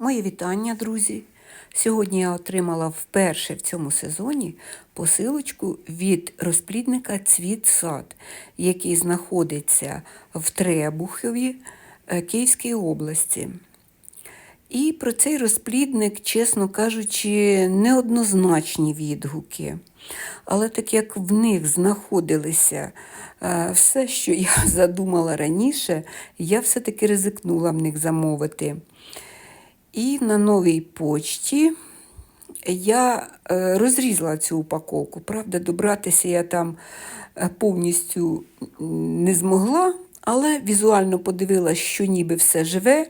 Мої вітання, друзі! Сьогодні я отримала вперше в цьому сезоні посилочку від розплідника Цвіт Сад, який знаходиться в Требухові е, Київської області. І про цей розплідник, чесно кажучи, неоднозначні відгуки. Але так як в них знаходилися е, все, що я задумала раніше, я все-таки ризикнула в них замовити. І на новій почті я е, розрізала цю упаковку. Правда, добратися я там е, повністю не змогла, але візуально подивилася, що ніби все живе,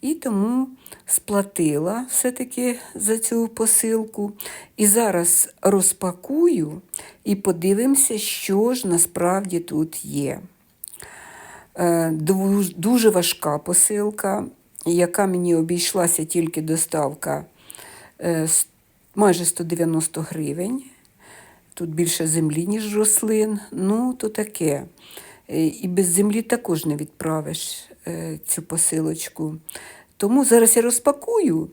і тому сплатила все-таки за цю посилку. І зараз розпакую і подивимося, що ж насправді тут є. Е, Дуже важка посилка, яка мені обійшлася тільки доставка е, майже 190 гривень. Тут більше землі, ніж рослин. Ну, то таке. Е, І без землі також не відправиш е, цю посилочку. Тому зараз я розпакую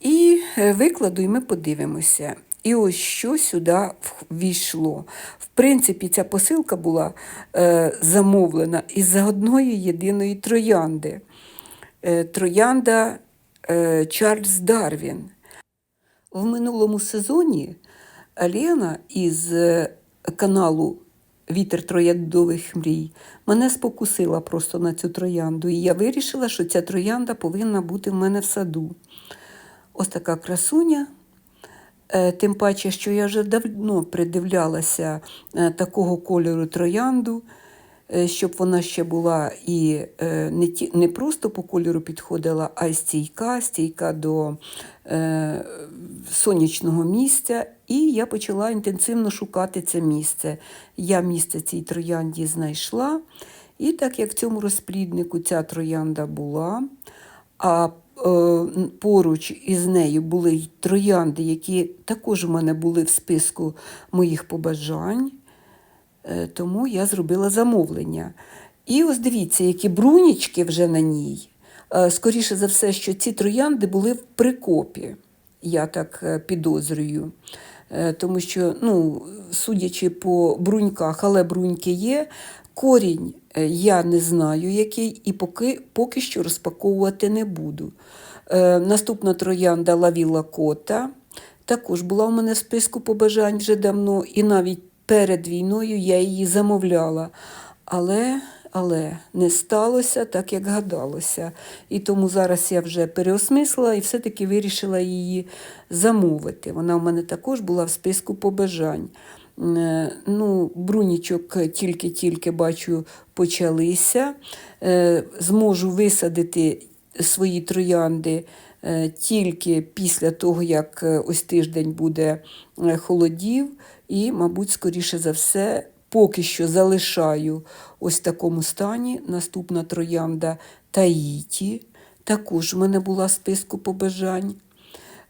і викладу, і ми подивимося. І ось що сюди ввійшло. В принципі, ця посилка була замовлена із-за одної єдиної троянди. Е, троянда е, Чарльз Дарвін. В минулому сезоні Алена із е, каналу Вітер трояндових мрій мене спокусила просто на цю троянду. І я вирішила, що ця троянда повинна бути в мене в саду. Ось така красуня. Тим паче, що я вже давно придивлялася такого кольору троянду, щоб вона ще була і е, не, ті, не просто по кольору підходила, а й стійка, стійка до е, сонячного місця. І я почала інтенсивно шукати це місце. Я місце цій троянді знайшла. І так як в цьому розпліднику ця троянда була, а е, поруч із нею були й троянди, які також у мене були в списку моїх побажань, е, тому я зробила замовлення. І ось дивіться, які брунічки вже на ній. Е, Скоріше за все, що ці троянди були в прикопі, я так е, підозрюю. Е, Тому що, ну, судячи по бруньках, але бруньки є, корінь е, я не знаю, який, і поки, поки що розпаковувати не буду. Е, Наступна троянда Лавіла Кота. Також була у мене в списку побажань вже давно, і навіть перед війною я її замовляла. Але, але не сталося так, як гадалося. І тому зараз я вже переосмислила і все-таки вирішила її замовити. Вона у мене також була в списку побажань. Е, Ну, брунічок тільки-тільки бачу почалися. Е, Зможу висадити свої троянди е, тільки після того, як ось тиждень буде холодів, і, мабуть, скоріше за все, поки що залишаю ось в такому стані. Наступна троянда Таїті. Також в мене була списку побажань.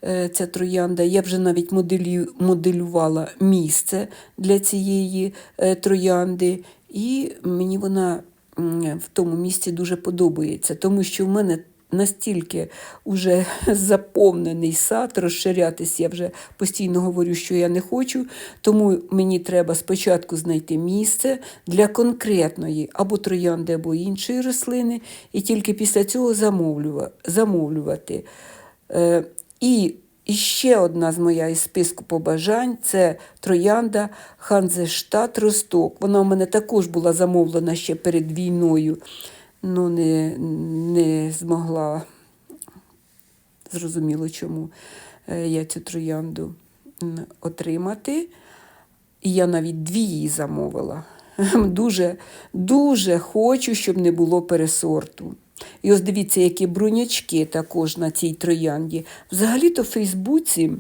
Е, Ця троянда. Я вже навіть моделі, моделювала місце для цієї е, троянди, і мені вона в тому місці дуже подобається, тому що в мене настільки вже заповнений сад, розширятись я вже постійно говорю, що я не хочу, тому мені треба спочатку знайти місце для конкретної або троянди, або іншої рослини, і тільки після цього замовлювати. Е, І і ще одна з моя із списку побажань це троянда Ханзештат Росток. Вона у мене також була замовлена ще перед війною, але не, не змогла зрозуміло, чому е, я цю троянду отримати. І я навіть дві її замовила. Дуже, дуже хочу, щоб не було пересорту. І ось дивіться, які брунячки також на цій троянді. Взагалі-то в Фейсбуці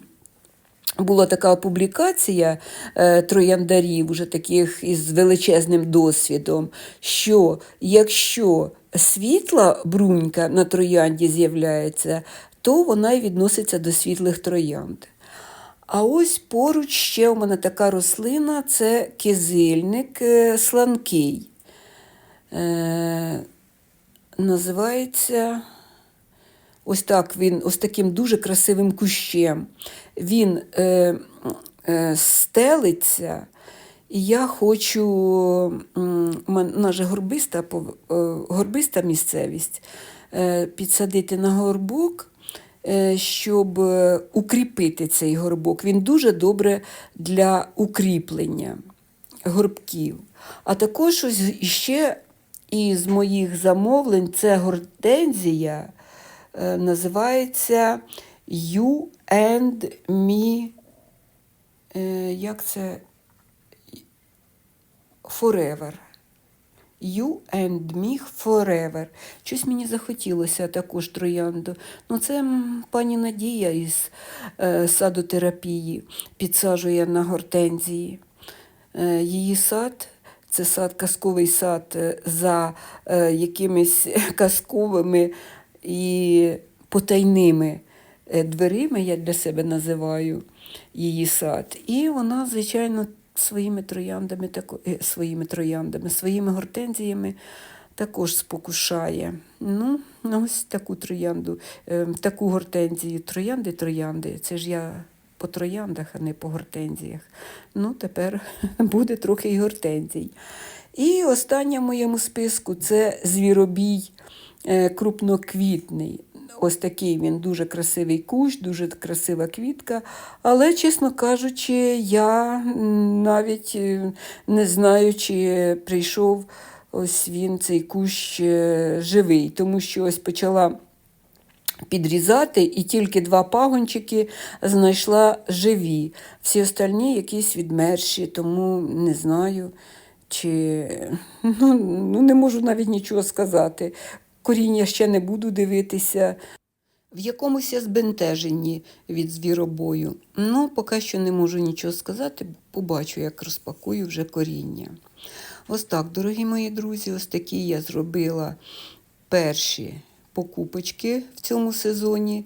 була така публікація е, трояндарів, уже таких із величезним досвідом, що якщо світла брунька на троянді з'являється, то вона й відноситься до світлих троянд. А ось поруч ще у мене така рослина це кизильник е, сланкий. Е, називається Ось так він, ось таким дуже красивим кущем. Він е, е, стелиться, і я хочу, нас же горбиста, е, горбиста місцевість, е, підсадити на горбок, е, щоб укріпити цей горбок. Він дуже добре для укріплення горбків. А також ось ще із моїх замовлень це гортензія, називається You and Me. е, Як це? Forever. You and me forever. Щось мені захотілося також троянду. Ну, це пані Надія із е, садотерапії підсаджує на гортензії. Е, її сад це сад, казковий сад е, за е, якимись казковими і потайними е, дверима, я для себе називаю її сад. І вона, звичайно, своїми трояндами, е, своїми трояндами, своїми гортензіями також спокушає. Ну, ось таку троянду, е, таку гортензію. Троянди, троянди. Це ж я по трояндах, а не по гортензіях. Ну, тепер буде трохи і гортензій. І остання в моєму списку це звіробій е, крупноквітний. Ось такий він дуже красивий кущ, дуже красива квітка. Але, чесно кажучи, я навіть е, не знаю, чи прийшов ось він, цей кущ е, живий, тому що ось почала підрізати, і тільки два пагончики знайшла живі. Всі остальні якісь відмерші, тому не знаю, чи ну, ну, не можу навіть нічого сказати. Коріння ще не буду дивитися. В якомусь я збентеженні від звіробою. Ну, поки що не можу нічого сказати, побачу, як розпакую вже коріння. Ось так, дорогі мої друзі, ось такі я зробила перші покупочки в цьому сезоні.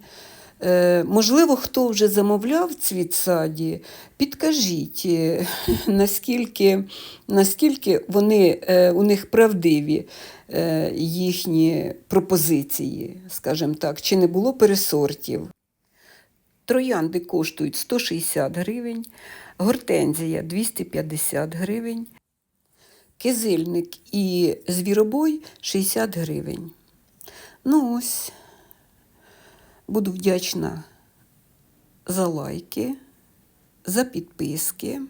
Е, можливо, хто вже замовляв цвіт саді, підкажіть, е, наскільки, наскільки вони, е, у них правдиві їхні пропозиції, скажімо так, чи не було пересортів. Троянди коштують 160 гривень, гортензія 250 гривень, кизильник і звіробой 60 гривень. Ну ось, буду вдячна за лайки, за підписки.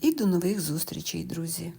І до нових зустрічей, друзі!